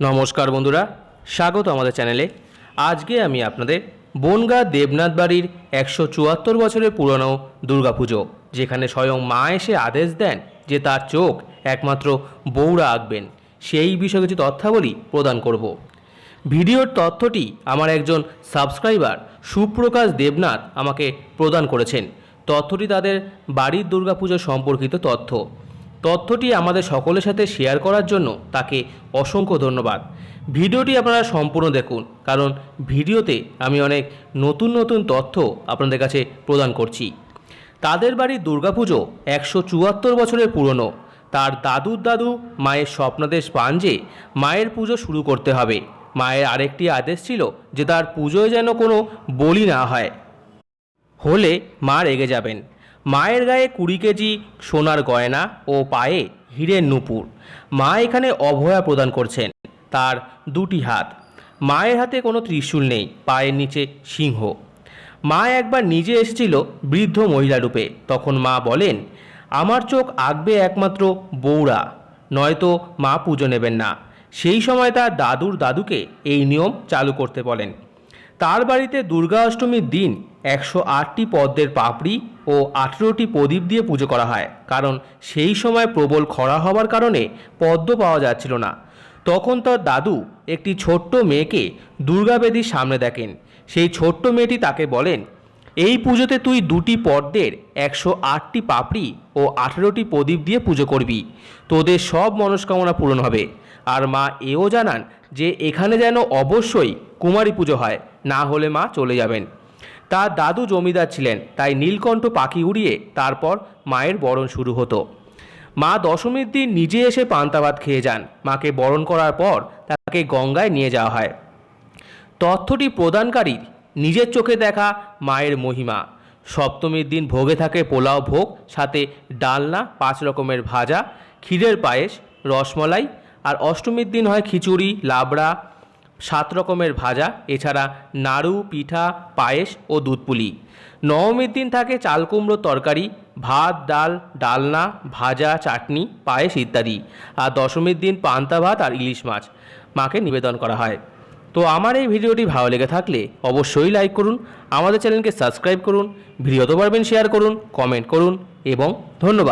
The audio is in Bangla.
নমস্কার বন্ধুরা, স্বাগত আমাদের চ্যানেলে। আজকে আমি আপনাদের বনগা দেবনাথ বাড়ির একশো চুয়াত্তর বছরের পুরনো দুর্গাপুজো, যেখানে স্বয়ং মা এসে আদেশ দেন যে তার চোখ একমাত্র বৌরা আঁকবেন। সেই বিষয়ে কিছু তথ্যাবলী প্রদান করব। ভিডিওর তথ্যটি আমার একজন সাবস্ক্রাইবার সুপ্রকাশ দেবনাথ আমাকে প্রদান করেছেন। তথ্যটি তাদের বাড়ির দুর্গাপুজো সম্পর্কিত তথ্য। তথ্যটি আমাদের সকলের সাথে শেয়ার করার জন্য তাকে অসংখ্য ধন্যবাদ। ভিডিওটি আপনারা সম্পূর্ণ দেখুন, কারণ ভিডিওতে আমি অনেক নতুন নতুন তথ্য আপনাদের কাছে প্রদান করছি। তাদের বাড়ির দুর্গাপুজো একশো চুয়াত্তর বছরের পুরনো। তার দাদুর দাদু মায়ের স্বপ্নাদেশ পান যে মায়ের পুজো শুরু করতে হবে। মায়ের আরেকটি আদেশ ছিল যে তার পুজোয় যেন কোনো বলি না হয়। হলে মা রেগে যাবেন। মায়ের গায়ে কুড়ি কেজি সোনার গয়না ও পায়ে হীরের নুপুর। মা এখানে অভয়া প্রদান করছেন। তার দুটি হাত। মায়ের হাতে কোনো ত্রিশূল নেই, পায়ের নিচে সিংহ। মা একবার নিজে এসেছিল বৃদ্ধ মহিলা রূপে। তখন মা বলেন, আমার চোখ আঁকবে একমাত্র বৌরা নয়তো মা পুজো নেবেন না। সেই সময় তার দাদুর দাদুকে এই নিয়ম চালু করতে বলেন। তার বাড়িতে দুর্গা অষ্টমীর দিন একশো আটটি পদ্মের পাপড়ি ও আঠেরোটি প্রদীপ দিয়ে পুজো করা হয়, কারণ সেই সময় প্রবল খরা হওয়ার কারণে পদ্ম পাওয়া যাচ্ছিল না। তখন তার দাদু একটি ছোট্ট মেয়েকে দুর্গাবেদীর সামনে দেখেন। সেই ছোট্ট মেয়েটি তাকে বলেন, এই পুজোতে তুই দুটি পদ্মের একশো আটটি পাপড়ি ও আঠেরোটি প্রদীপ দিয়ে পুজো করবি। তোদের সব মনস্কামনা পূরণ হবে। আর মা এও জানান যে এখানে যেন অবশ্যই কুমারী পুজো হয়, না হলে মা চলে যাবেন। তার দাদু জমিদার ছিলেন, তাই নীলকণ্ঠ পাখি উড়িয়ে তারপর মায়ের বরণ শুরু হতো। মা দশমীর দিন নিজে এসে পান্তা ভাত খেয়ে যান। মাকে বরণ করার পর তাকে গঙ্গায় নিয়ে যাওয়া হয়। তথ্যটি প্রদানকারীর নিজের চোখে দেখা মায়ের মহিমা। সপ্তমীর দিন ভোগে থাকে পোলাও ভোগ, সাথে ডালনা, পাঁচ রকমের ভাজা, ক্ষীরের পায়েস, রসমলাই, আর অষ্টমীর দিন হয় খিচুড়ি, লাবড়া সাত রকমের ভাজা, এছাড়া নাড়ু, পিঠা, পায়েস ও দুধপুলি। নবমীর দিন থাকে চাল কুমড়োর তরকারি, ভাত, ডাল, ডালনা, ভাজা, চাটনি, পায়েস ইত্যাদি। আর দশমীর দিন পান্তা ভাত আর ইলিশ মাছ। মাকে নিবেদন করা হয়। তো আমার এই ভিডিওটি ভালো লেগে থাকলে অবশ্যই লাইক করুন, আমাদের চ্যানেলকে সাবস্ক্রাইব করুন, ভিডিও তো পারবেন শেয়ার করুন, কমেন্ট করুন, এবং ধন্যবাদ।